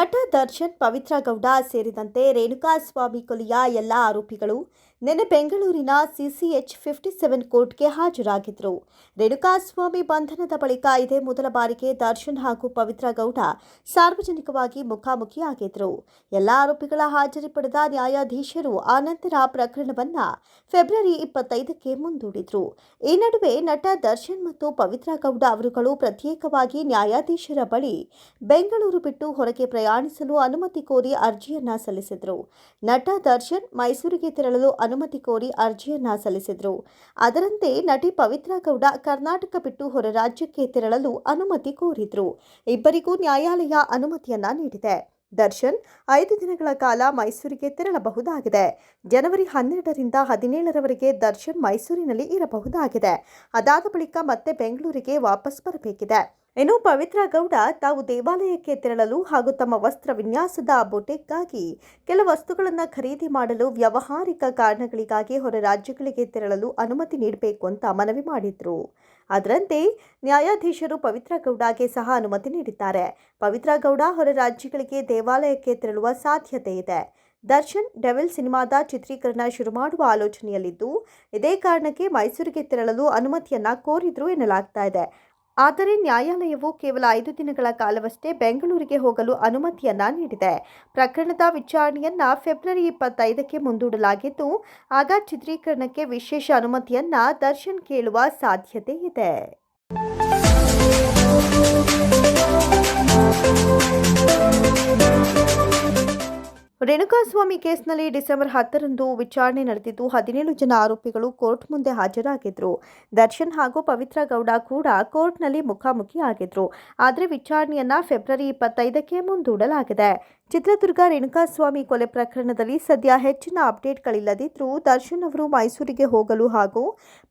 ನಟ ದರ್ಶನ್ ಪವಿತ್ರ ಗೌಡ ಸೇರಿದಂತೆ ರೇಣುಕಾಸ್ವಾಮಿ ಕೊಲೆಯ ಎಲ್ಲ ಆರೋಪಿಗಳು ನಿನ್ನೆ ಬೆಂಗಳೂರಿನ ಸಿಸಿಎಚ್ ಫಿಫ್ಟಿ ಸೆವೆನ್ ಕೋರ್ಟ್ಗೆ ಹಾಜರಾಗಿದ್ದರು ರೇಣುಕಾಸ್ವಾಮಿ ಬಂಧನದ ಬಳಿಕ ಇದೇ ಮೊದಲ ಬಾರಿಗೆ ದರ್ಶನ್ ಹಾಗೂ ಪವಿತ್ರ ಗೌಡ ಸಾರ್ವಜನಿಕವಾಗಿ ಮುಖಾಮುಖಿಯಾಗಿದ್ದರು ಎಲ್ಲ ಆರೋಪಿಗಳ ಹಾಜರಿ ಪಡೆದ ನ್ಯಾಯಾಧೀಶರು ಆನಂತರ ಪ್ರಕರಣವನ್ನು ಫೆಬ್ರವರಿ ಇಪ್ಪತ್ತೈದಕ್ಕೆ ಮುಂದೂಡಿದ್ರು. ಈ ನಡುವೆ ನಟ ದರ್ಶನ್ ಮತ್ತು ಪವಿತ್ರ ಗೌಡ ಅವರುಗಳು ಪ್ರತ್ಯೇಕವಾಗಿ ನ್ಯಾಯಾಧೀಶರ ಬಳಿ ಬೆಂಗಳೂರು ಬಿಟ್ಟು ಹೊರಗೆ ಪ್ರಯಾಣಿಸಲು ಅನುಮತಿ ಕೋರಿ ಅರ್ಜಿಯನ್ನ ಸಲ್ಲಿಸಿದರು. ನಟ ದರ್ಶನ್ ಮೈಸೂರಿಗೆ ತೆರಳಲು ಅನುಮತಿ ಕೋರಿ ಅರ್ಜಿಯನ್ನ ಸಲ್ಲಿಸಿದ್ರು. ಅದರಂತೆ ನಟಿ ಪವಿತ್ರಾ ಗೌಡ ಕರ್ನಾಟಕ ಬಿಟ್ಟು ಹೊರ ರಾಜ್ಯಕ್ಕೆ ತೆರಳಲು ಅನುಮತಿ ಕೋರಿದ್ರು. ಇಬ್ಬರಿಗೂ ನ್ಯಾಯಾಲಯ ಅನುಮತಿಯನ್ನ ನೀಡಿದೆ. ದರ್ಶನ್ ಐದು ದಿನಗಳ ಕಾಲ ಮೈಸೂರಿಗೆ ತೆರಳಬಹುದಾಗಿದೆ. ಜನವರಿ ಹನ್ನೆರಡರಿಂದ ಹದಿನೇಳರವರೆಗೆ ದರ್ಶನ್ ಮೈಸೂರಿನಲ್ಲಿ ಇರಬಹುದಾಗಿದೆ. ಅದಾದ ಬಳಿಕ ಮತ್ತೆ ಬೆಂಗಳೂರಿಗೆ ವಾಪಸ್ ಬರಬೇಕಿದೆ. ಇನ್ನು ಪವಿತ್ರ ಗೌಡ ತಾವು ದೇವಾಲಯಕ್ಕೆ ತೆರಳಲು ಹಾಗೂ ತಮ್ಮ ವಸ್ತ್ರ ವಿನ್ಯಾಸದ ಬೊಟೆಕ್ಗಾಗಿ ಕೆಲ ವಸ್ತುಗಳನ್ನು ಖರೀದಿ ಮಾಡಲು ವ್ಯಾವಹಾರಿಕ ಕಾರಣಗಳಿಗಾಗಿ ಹೊರ ರಾಜ್ಯಗಳಿಗೆ ತೆರಳಲು ಅನುಮತಿ ನೀಡಬೇಕು ಅಂತ ಮನವಿ ಮಾಡಿದ್ರು. ಅದರಂತೆ ನ್ಯಾಯಾಧೀಶರು ಪವಿತ್ರ ಗೌಡಗೆ ಸಹ ಅನುಮತಿ ನೀಡಿದ್ದಾರೆ. ಪವಿತ್ರ ಗೌಡ ಹೊರ ರಾಜ್ಯಗಳಿಗೆ ದೇವಾಲಯಕ್ಕೆ ತೆರಳುವ ಸಾಧ್ಯತೆ ಇದೆ. ದರ್ಶನ್, ಡೆವಿಲ್ ಸಿನಿಮಾದ ಚಿತ್ರೀಕರಣ ಶುರು ಮಾಡುವ ಆಲೋಚನೆಯಲ್ಲಿದ್ದು, ಇದೇ ಕಾರಣಕ್ಕೆ ಮೈಸೂರಿಗೆ ತೆರಳಲು ಅನುಮತಿಯನ್ನ ಕೋರಿದ್ರು ಎನ್ನಲಾಗ್ತಾ ಇದೆ. ಆದರೆ ನ್ಯಾಯಾಲಯವು ಕೇವಲ ಐದು ದಿನಗಳ ಕಾಲವಷ್ಟೇ ಬೆಂಗಳೂರಿಗೆ ಹೋಗಲು ಅನುಮತಿಯನ್ನ ನೀಡಿದೆ. ಪ್ರಕರಣದ ವಿಚಾರಣೆಯನ್ನ ಫೆಬ್ರವರಿ ಇಪ್ಪತ್ತೈದಕ್ಕೆ ಮುಂದೂಡಲಾಗಿದ್ದು, ಆಗ ಚಿತ್ರೀಕರಣಕ್ಕೆ ವಿಶೇಷ ಅನುಮತಿಯನ್ನ ದರ್ಶನ್ ಕೇಳುವ ಸಾಧ್ಯತೆ ಇದೆ. ರೇಣುಕಾಸ್ವಾಮಿ ಕೇಸ್ನಲ್ಲಿ ಡಿಸೆಂಬರ್ ಹತ್ತರಂದು ವಿಚಾರಣೆ ನಡೆದಿದ್ದು, ಹದಿನೇಳು ಜನ ಆರೋಪಿಗಳು ಕೋರ್ಟ್ ಮುಂದೆ ಹಾಜರಾಗಿದ್ದರು ದರ್ಶನ್ ಹಾಗೂ ಪವಿತ್ರ ಗೌಡ ಕೂಡ ಕೋರ್ಟ್ನಲ್ಲಿ ಮುಖಾಮುಖಿಯಾಗಿದ್ರು. ಆದರೆ ವಿಚಾರಣೆಯನ್ನ ಫೆಬ್ರವರಿ ಇಪ್ಪತ್ತೈದಕ್ಕೆ ಮುಂದೂಡಲಾಗಿದೆ. ಚಿತ್ರದುರ್ಗ ರೇಣುಕಾಸ್ವಾಮಿ ಕೊಲೆ ಪ್ರಕರಣದಲ್ಲಿ ಸದ್ಯ ಹೆಚ್ಚಿನ ಅಪ್ಡೇಟ್ಗಳಿಲ್ಲದಿದ್ದರೂ ದರ್ಶನ್ ಅವರು ಮೈಸೂರಿಗೆ ಹೋಗಲು ಹಾಗೂ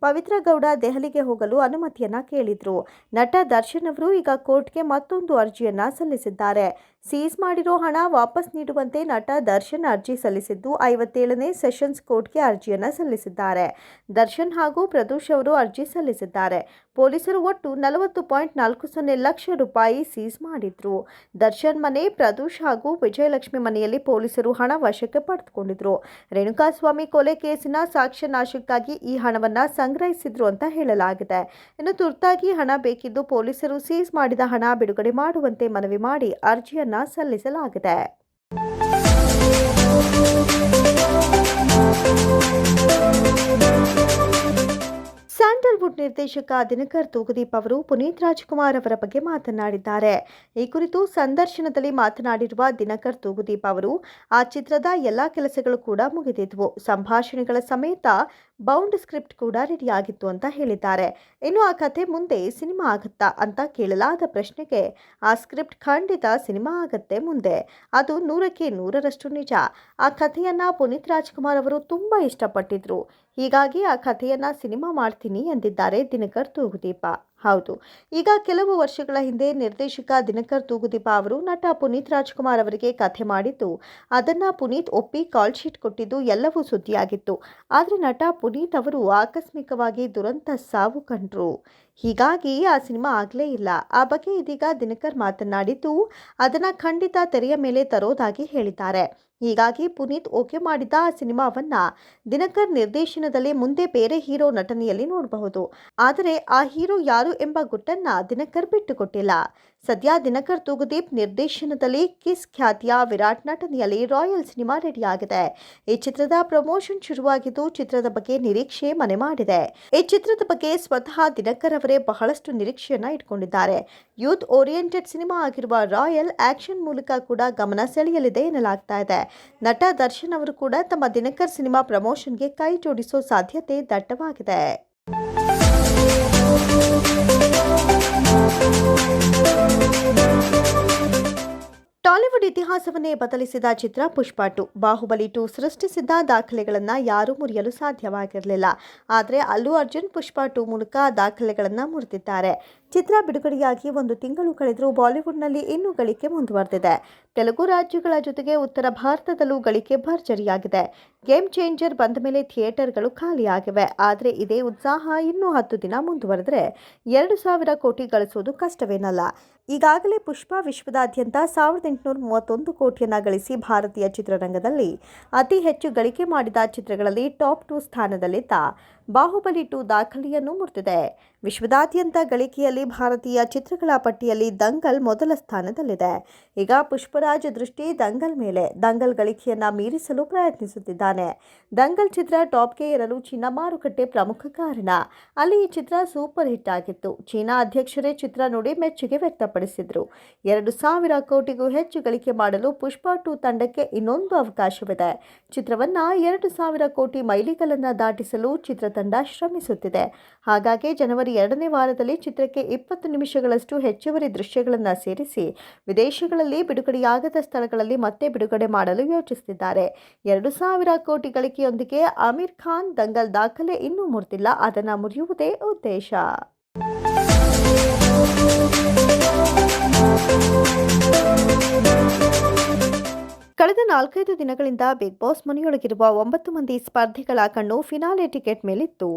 ಪವಿತ್ರ ಗೌಡ ದೆಹಲಿಗೆ ಹೋಗಲು ಅನುಮತಿಯನ್ನ ಕೇಳಿದ್ರು. ನಟ ದರ್ಶನ್ ಅವರು ಈಗ ಕೋರ್ಟ್ಗೆ ಮತ್ತೊಂದು ಅರ್ಜಿಯನ್ನ ಸಲ್ಲಿಸಿದ್ದಾರೆ. ಸೀಸ್ ಮಾಡಿರೋ ಹಣ ವಾಪಸ್ ನೀಡುವಂತೆ ನಟ ದರ್ಶನ್ ಅರ್ಜಿ ಸಲ್ಲಿಸಿದ್ದು, ಐವತ್ತೇಳನೇ ಸೆಷನ್ಸ್ ಕೋರ್ಟ್ಗೆ ಅರ್ಜಿಯನ್ನ ಸಲ್ಲಿಸಿದ್ದಾರೆ. ದರ್ಶನ್ ಹಾಗೂ ಪ್ರದೋಷ್ ಅವರು ಅರ್ಜಿ ಸಲ್ಲಿಸಿದ್ದಾರೆ. ಪೊಲೀಸರು ಒಟ್ಟು ನಲವತ್ತು ಪಾಯಿಂಟ್ ನಾಲ್ಕು ಸೊನ್ನೆ ಲಕ್ಷ ರೂಪಾಯಿ ಸೀಸ್ ಮಾಡಿದ್ರು. ದರ್ಶನ್ ಮನೆ, ಪ್ರದೋಷ್ ಹಾಗೂ ವಿಜಯಲಕ್ಷ್ಮಿ ಮನೆಯಲ್ಲಿ ಪೊಲೀಸರು ಹಣ ವಶಕ್ಕೆ ಪಡೆದುಕೊಂಡಿದ್ರು. ರೇಣುಕಾಸ್ವಾಮಿ ಕೊಲೆ ಕೇಸಿನ ಸಾಕ್ಷ್ಯ ನಾಶಕ್ಕಾಗಿ ಈ ಹಣವನ್ನು ಸಂಗ್ರಹಿಸಿದ್ರು ಅಂತ ಹೇಳಲಾಗಿದೆ. ಇನ್ನು ತುರ್ತಾಗಿ ಹಣ ಬೇಕಿದ್ದು ಪೊಲೀಸರು ಸೀಸ್ ಮಾಡಿದ ಹಣ ಬಿಡುಗಡೆ ಮಾಡುವಂತೆ ಮನವಿ ಮಾಡಿ ಅರ್ಜಿಯನ್ನ ಸಲ್ಲಿಸಲಾಗಿದೆ. ನಿರ್ದೇಶಕ ದಿನಕರ್ ತೂಗುದೀಪ್ ಅವರು ಪುನೀತ್ ರಾಜ್ಕುಮಾರ್ ಅವರ ಬಗ್ಗೆ ಮಾತನಾಡಿದ್ದಾರೆ. ಈ ಕುರಿತು ಸಂದರ್ಶನದಲ್ಲಿ ಮಾತನಾಡಿರುವ ದಿನಕರ್ ತೂಗುದೀಪ್ ಅವರು, ಆ ಚಿತ್ರದ ಎಲ್ಲ ಕೆಲಸಗಳು ಕೂಡ ಮುಗಿದಿದ್ವು. ಸಂಭಾಷಣೆಗಳ ಸಮೇತ ಬೌಂಡ್ ಸ್ಕ್ರಿಪ್ಟ್ ಕೂಡ ರೆಡಿಯಾಗಿತ್ತು ಅಂತ ಹೇಳಿದ್ದಾರೆ. ಇನ್ನು ಆ ಕಥೆ ಮುಂದೆ ಸಿನಿಮಾ ಆಗುತ್ತಾ ಅಂತ ಕೇಳಲಾದ ಪ್ರಶ್ನೆಗೆ, ಆ ಸ್ಕ್ರಿಪ್ಟ್ ಖಂಡಿತ ಸಿನಿಮಾ ಆಗತ್ತೆ ಮುಂದೆ. ಅದು ನೂರಕ್ಕೆ ನೂರರಷ್ಟು ನಿಜ. ಆ ಕಥೆಯನ್ನ ಪುನೀತ್ ರಾಜ್ಕುಮಾರ್ ಅವರು ತುಂಬ ಇಷ್ಟಪಟ್ಟಿದ್ರು. ಹೀಗಾಗಿ ಆ ಕಥೆಯನ್ನ ಸಿನಿಮಾ ಮಾಡ್ತೀನಿ ಎಂದಿದ್ದಾರೆ ದಿನಕರ್ ತೂಗುದೀಪ ಹೌದು. ಈಗ ಕೆಲವು ವರ್ಷಗಳ ಹಿಂದೆ ನಿರ್ದೇಶಕ ದಿನಕರ್ ತೂಗುದೀಪ ಅವರು ನಟ ಪುನೀತ್ ರಾಜ್ಕುಮಾರ್ ಅವರಿಗೆ ಕಥೆ ಮಾಡಿದ್ದು, ಅದನ್ನ ಪುನೀತ್ ಒಪ್ಪಿ ಕಾಲ್ ಶೀಟ್ ಕೊಟ್ಟಿದ್ದು ಎಲ್ಲವೂ ಸುದ್ದಿಯಾಗಿತ್ತು. ಆದರೆ ನಟ ಪುನೀತ್ ಅವರು ಆಕಸ್ಮಿಕವಾಗಿ ದುರಂತ ಸಾವು ಕಂಡ್ರು. ಹೀಗಾಗಿ ಆ ಸಿನಿಮಾ ಆಗಲೇ ಇಲ್ಲ. ಆ ಬಗ್ಗೆ ಇದೀಗ ದಿನಕರ್ ಮಾತನಾಡಿದ್ದು, ಅದನ್ನು ಖಂಡಿತ ತೆರೆಯ ಮೇಲೆ ತರೋದಾಗಿ ಹೇಳಿದ್ದಾರೆ. ಹೀಗಾಗಿ ಪುನೀತ್ ಓಕೆ ಮಾಡಿದ ಆ ಸಿನಿಮಾವನ್ನ ದಿನಕರ್ ನಿರ್ದೇಶನದಲ್ಲಿ ಮುಂದೆ ಬೇರೆ ಹೀರೋ ನಟನೆಯಲ್ಲಿ ನೋಡಬಹುದು. ಆದರೆ ಆ ಹೀರೋ ಯಾರು ಎಂಬ ಗುಟ್ಟನ್ನ ದಿನಕರ್ ಬಿಟ್ಟುಕೊಟ್ಟಿಲ್ಲ. ಸದ್ಯ ದಿನಕರ್ ತೂಗುದೀಪ್ ನಿರ್ದೇಶನದಲ್ಲಿ ಕಿಸ್ ಖ್ಯಾತಿಯ ವಿರಾಟ್ ನಟನೆಯಲ್ಲಿ ರಾಯಲ್ ಸಿನಿಮಾ ರೆಡಿಯಾಗಿದೆ. ಈ ಚಿತ್ರದ ಪ್ರಮೋಷನ್ ಶುರುವಾಗಿದ್ದು ಚಿತ್ರದ ಬಗ್ಗೆ ನಿರೀಕ್ಷೆ ಮನೆ ಮಾಡಿದೆ. ಈ ಚಿತ್ರದ ಬಗ್ಗೆ ಸ್ವತಃ ದಿನಕರ್ ಅವರೇ ಬಹಳಷ್ಟು ನಿರೀಕ್ಷೆಯನ್ನ ಇಟ್ಕೊಂಡಿದ್ದಾರೆ. ಯೂತ್ ಓರಿಯೆಂಟೆಡ್ ಸಿನಿಮಾ ಆಗಿರುವ ರಾಯಲ್ ಆಕ್ಷನ್ ಮೂಲಕ ಕೂಡ ಗಮನ ಸೆಳೆಯಲಿದೆ ಎನ್ನಲಾಗ್ತಾ ಇದೆ. ನಟ ದರ್ಶನ್ ಅವರು ಕೂಡ ತಮ್ಮ ದಿನಕರ್ ಸಿನಿಮಾ ಪ್ರಮೋಷನ್ಗೆ ಕೈ ಜೋಡಿಸೋ ಸಾಧ್ಯತೆ ದಟ್ಟವಾಗಿದೆ. ಟಾಲಿವುಡ್ ಇತಿಹಾಸವನ್ನೇ ಬದಲಿಸಿದ ಚಿತ್ರ ಪುಷ್ಪ ಟು. ಬಾಹುಬಲಿ ಟು ಸೃಷ್ಟಿಸಿದ್ದ ದಾಖಲೆಗಳನ್ನು ಯಾರೂ ಮುರಿಯಲು ಸಾಧ್ಯವಾಗಿರಲಿಲ್ಲ. ಆದರೆ ಅಲ್ಲು ಅರ್ಜುನ್ ಪುಷ್ಪ ಟು ಮೂಲಕ ದಾಖಲೆಗಳನ್ನು ಮುರಿದಿದ್ದಾರೆ. ಚಿತ್ರ ಬಿಡುಗಡೆಯಾಗಿ ಒಂದು ತಿಂಗಳು ಕಳೆದರೂ ಬಾಲಿವುಡ್ನಲ್ಲಿ ಇನ್ನೂ ಗಳಿಕೆ ಮುಂದುವರೆದಿದೆ. ತೆಲುಗು ರಾಜ್ಯಗಳ ಜೊತೆಗೆ ಉತ್ತರ ಭಾರತದಲ್ಲೂ ಗಳಿಕೆ ಭರ್ಜರಿಯಾಗಿದೆ. ಗೇಮ್ ಚೇಂಜರ್ ಬಂದ ಮೇಲೆ ಥಿಯೇಟರ್ಗಳು ಖಾಲಿಯಾಗಿವೆ. ಆದರೆ ಇದೇ ಉತ್ಸಾಹ ಇನ್ನೂ ಹತ್ತು ದಿನ ಮುಂದುವರೆದರೆ ಎರಡು ಸಾವಿರ ಕೋಟಿ ಗಳಿಸುವುದು ಕಷ್ಟವೇನಲ್ಲ. ಈಗಾಗಲೇ ಪುಷ್ಪ ವಿಶ್ವದಾದ್ಯಂತ ಸಾವಿರದ ಎಂಟುನೂರ ಮೂವತ್ತೊಂದು ಕೋಟಿಯನ್ನು ಗಳಿಸಿ ಭಾರತೀಯ ಚಿತ್ರರಂಗದಲ್ಲಿ ಅತಿ ಹೆಚ್ಚು ಗಳಿಕೆ ಮಾಡಿದ ಚಿತ್ರಗಳಲ್ಲಿ ಟಾಪ್ ಟು ಸ್ಥಾನದಲ್ಲಿದ್ದ ಬಾಹುಬಲಿ ಟು ದಾಖಲೆಯನ್ನು ಮುರಿದಿದೆ. ವಿಶ್ವದಾದ್ಯಂತ ಗಳಿಕೆಯಲ್ಲಿ ಭಾರತೀಯ ಚಿತ್ರಗಳ ಪಟ್ಟಿಯಲ್ಲಿ ದಂಗಲ್ ಮೊದಲ ಸ್ಥಾನದಲ್ಲಿದೆ. ಈಗ ಪುಷ್ಪರಾಜ್ ದೃಷ್ಟಿ ದಂಗಲ್ ಮೇಲೆ. ದಂಗಲ್ ಗಳಿಕೆಯನ್ನು ಮೀರಿಸಲು ಪ್ರಯತ್ನಿಸುತ್ತಿದ್ದಾನೆ. ದಂಗಲ್ ಚಿತ್ರ ಟಾಪ್ಗೆ ಇರಲು ಚೀನಾ ಮಾರುಕಟ್ಟೆ ಪ್ರಮುಖ ಕಾರಣ. ಅಲ್ಲಿ ಈ ಚಿತ್ರ ಸೂಪರ್ ಹಿಟ್ ಆಗಿತ್ತು. ಚೀನಾ ಅಧ್ಯಕ್ಷರೇ ಚಿತ್ರ ನೋಡಿ ಮೆಚ್ಚುಗೆ ವ್ಯಕ್ತಪಡಿಸಿದ್ರು. ಎರಡು ಸಾವಿರ ಕೋಟಿಗೂ ಹೆಚ್ಚು ಗಳಿಕೆ ಮಾಡಲು ಪುಷ್ಪಾ ಟು ತಂಡಕ್ಕೆ ಇನ್ನೊಂದು ಅವಕಾಶವಿದೆ. ಚಿತ್ರವನ್ನ ಎರಡು ಸಾವಿರ ಕೋಟಿ ಮೈಲಿಗಲನ್ನು ದಾಟಿಸಲು ಚಿತ್ರತಂಡ ಶ್ರಮಿಸುತ್ತಿದೆ. ಹಾಗಾಗಿ ಜನವರಿ ಎರಡನೇ ವಾರದಲ್ಲಿ ಚಿತ್ರಕ್ಕೆ ಇಪ್ಪತ್ತು ನಿಮಿಷಗಳಷ್ಟು ಹೆಚ್ಚುವರಿ ದೃಶ್ಯಗಳನ್ನು ಸೇರಿಸಿ ವಿದೇಶಗಳಲ್ಲಿ ಬಿಡುಗಡೆಯಾಗದ ಸ್ಥಳಗಳಲ್ಲಿ ಮತ್ತೆ ಬಿಡುಗಡೆ ಮಾಡಲು ಯೋಚಿಸುತ್ತಿದ್ದಾರೆ. ಎರಡು ಸಾವಿರ ಕೋಟಿ ಗಳಿಕೆಯೊಂದಿಗೆ ಆಮೀರ್ ಖಾನ್ ದಂಗಲ್ ದಾಖಲೆ ಇನ್ನೂ ಮುರಿದಿಲ್ಲ ಅದನ್ನು ಮುರಿಯುವುದೇ ಉದ್ದೇಶ. ಕಳೆದ ನಾಲ್ಕೈದು ದಿನಗಳಿಂದ ಬಿಗ್ ಬಾಸ್ ಮನೆಯೊಳಗಿರುವ ಒಂಬತ್ತು ಮಂದಿ ಸ್ಪರ್ಧಿಗಳ ಕಣ್ಣು ಫಿನಾಲೆ ಟಿಕೆಟ್ ಮೇಲಿತ್ತು.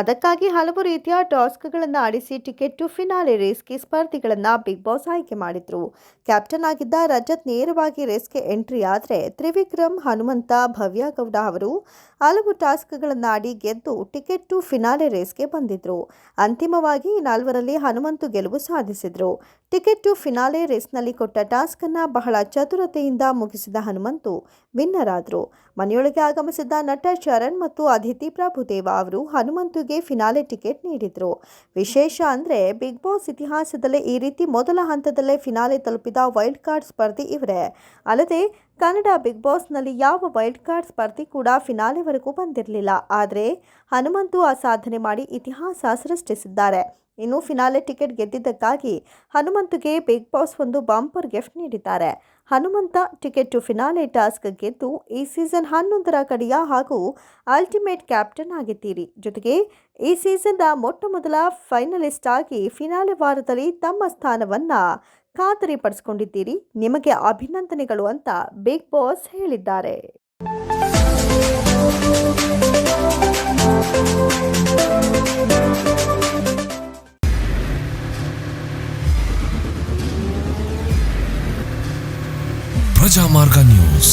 ಅದಕ್ಕಾಗಿ ಹಲವು ರೀತಿಯ ಟಾಸ್ಕ್ಗಳನ್ನು ಆಡಿಸಿ ಟಿಕೆಟ್ ಟು ಫಿನಾಲೆ ರೇಸ್ಗೆ ಸ್ಪರ್ಧಿಗಳನ್ನು ಬಿಗ್ ಬಾಸ್ ಆಯ್ಕೆ ಮಾಡಿದ್ರು. ಕ್ಯಾಪ್ಟನ್ ಆಗಿದ್ದ ರಜತ್ ನೇರವಾಗಿ ರೇಸ್ಗೆ ಎಂಟ್ರಿ ಆದರೆ ತ್ರಿವಿಕ್ರಮ್, ಹನುಮಂತ, ಭವ್ಯ ಗೌಡ ಅವರು ಹಲವು ಟಾಸ್ಕ್ಗಳನ್ನು ಆಡಿ ಗೆದ್ದು ಟಿಕೆಟ್ ಟು ಫಿನಾಲೆ ರೇಸ್ಗೆ ಬಂದಿದ್ರು. ಅಂತಿಮವಾಗಿ ನಾಲ್ವರಲ್ಲಿ ಹನುಮಂತು ಗೆಲುವು ಸಾಧಿಸಿದ್ರು. ಟಿಕೆಟ್ ಟು ಫಿನಾಲೆ ರೇಸ್ನಲ್ಲಿ ಕೊಟ್ಟ ಟಾಸ್ಕ್ ಅನ್ನ ಬಹಳ ಚತುರತೆಯಿಂದ ಮುಗಿಸಿದ ಹನುಮಂತು ವಿನ್ನರ್ ಆದರು ಮನೆಯೊಳಗೆ ಆಗಮಿಸಿದ್ದ ನಟ ಶರಣ್ ಮತ್ತು ಅದಿತಿ ಪ್ರಭುದೇವ ಅವರು ಹನುಮಂತುಗೆ ಫಿನಾಲೆ ಟಿಕೆಟ್ ನೀಡಿದರು. ವಿಶೇಷ ಅಂದ್ರೆ ಬಿಗ್ ಬಾಸ್ ಇತಿಹಾಸದಲ್ಲೇ ಈ ರೀತಿ ಮೊದಲ ಹಂತದಲ್ಲೇ ಫಿನಾಲೆ ತಲುಪಿದ ವೈಲ್ಡ್ ಕಾರ್ಡ್ ಸ್ಪರ್ಧಿ ಇವರೇ. ಅಲ್ಲದೆ ಕನ್ನಡ ಬಿಗ್ ಬಾಸ್ನಲ್ಲಿ ಯಾವ ವೈಲ್ಡ್ ಕಾರ್ಡ್ ಸ್ಪರ್ಧಿ ಕೂಡ ಫಿನಾಲೆವರೆಗೂ ಬಂದಿರಲಿಲ್ಲ. ಆದರೆ ಹನುಮಂತು ಆ ಸಾಧನೆ ಮಾಡಿ ಇತಿಹಾಸ ಸೃಷ್ಟಿಸಿದ್ದಾರೆ. ಇನ್ನು ಫಿನಾಲೆ ಟಿಕೆಟ್ ಗೆದ್ದಿದ್ದಕ್ಕಾಗಿ ಹನುಮಂತುಗೆ ಬಿಗ್ ಬಾಸ್ ಒಂದು ಬಂಪರ್ ಗಿಫ್ಟ್ ನೀಡಿದ್ದಾರೆ. Hanumantha ticket to finale task ಗೆದ್ದು ಈ ಸೀಸನ್ ಹನ್ನೊಂದರ ಕಡೆಯ ಹಾಗೂ ಅಲ್ಟಿಮೇಟ್ ಕ್ಯಾಪ್ಟನ್ ಆಗಿದ್ದೀರಿ. ಜೊತೆಗೆ ಈ ಸೀಸನ್ನ ಮೊಟ್ಟ ಮೊದಲ ಫೈನಲಿಸ್ಟ್ ಆಗಿ ಫಿನಾಲೆ ವಾರದಲ್ಲಿ ತಮ್ಮ ಸ್ಥಾನವನ್ನ ಖಾತರಿಪಡಿಸಿಕೊಂಡಿದ್ದೀರಿ ನಿಮಗೆ ಅಭಿನಂದನೆಗಳು ಅಂತ ಬಿಗ್ ಬಾಸ್ ಹೇಳಿದ್ದಾರೆ. ಪ್ರಜಾಮಾರ್ಗ ನ್ಯೂಸ್.